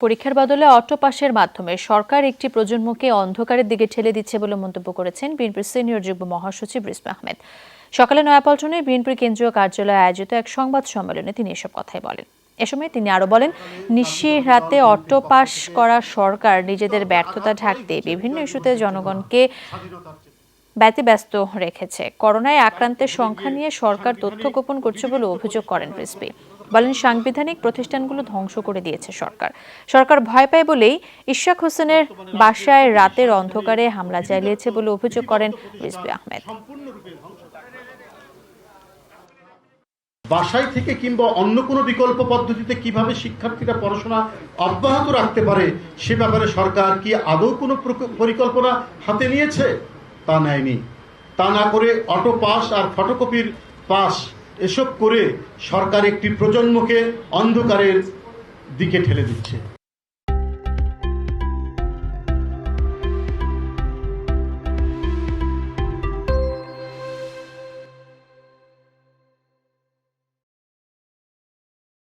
পরীক্ষার বদলে অটো পাসের মাধ্যমে সরকার একটি প্রজন্মকে অন্ধকারের দিকে ঠেলে দিচ্ছে বলে মন্তব্য করেছেন বিএনপির সিনিয়র যুগ্ম মহাসচিব রিজভী আহমেদ। সকালে নয়াপল্টনে বিএনপির কেন্দ্রীয় কার্যালয়ে আয়োজিত এক সংবাদ সম্মেলনে তিনি এসব কথাই বলেন। এ সময় তিনি আরও বলেন নিশির রাতে অটো পাস করা সরকার নিজেদের ব্যর্থতা ঢাকতে বিভিন্ন ইস্যুতে জনগণকে ব্যতিব্যস্ত রেখেছে। করোনায় আক্রান্তের সংখ্যা নিয়ে সরকার তথ্য গোপন করছে বলে অভিযোগ করেন রিজভী। বলেন সাংবিধানিক প্রতিষ্ঠানগুলো ধ্বংস করে দিয়েছে সরকার। সরকার ভয় পায় বলেই ইশাক হোসেনের বাসায় রাতের অন্ধকারে হামলা চালিয়েছে বলে অভিযোগ করেন রিজভী আহমেদ। বাসায় থেকে কিংবা অন্য কোনো বিকল্প পদ্ধতিতে কীভাবে শিক্ষার্থীরা পড়াশোনা অব্যাহত রাখতে পারে সে ব্যাপারে সরকার কি আদৌ কোনো পরিকল্পনা হাতে নিয়েছে? তা নেয়নি। তা না করে অটো পাস আর ফটোকপির পাস এসব করে সরকার একটি প্রজন্মকে অন্ধকারের দিকে ঠেলে দিচ্ছে।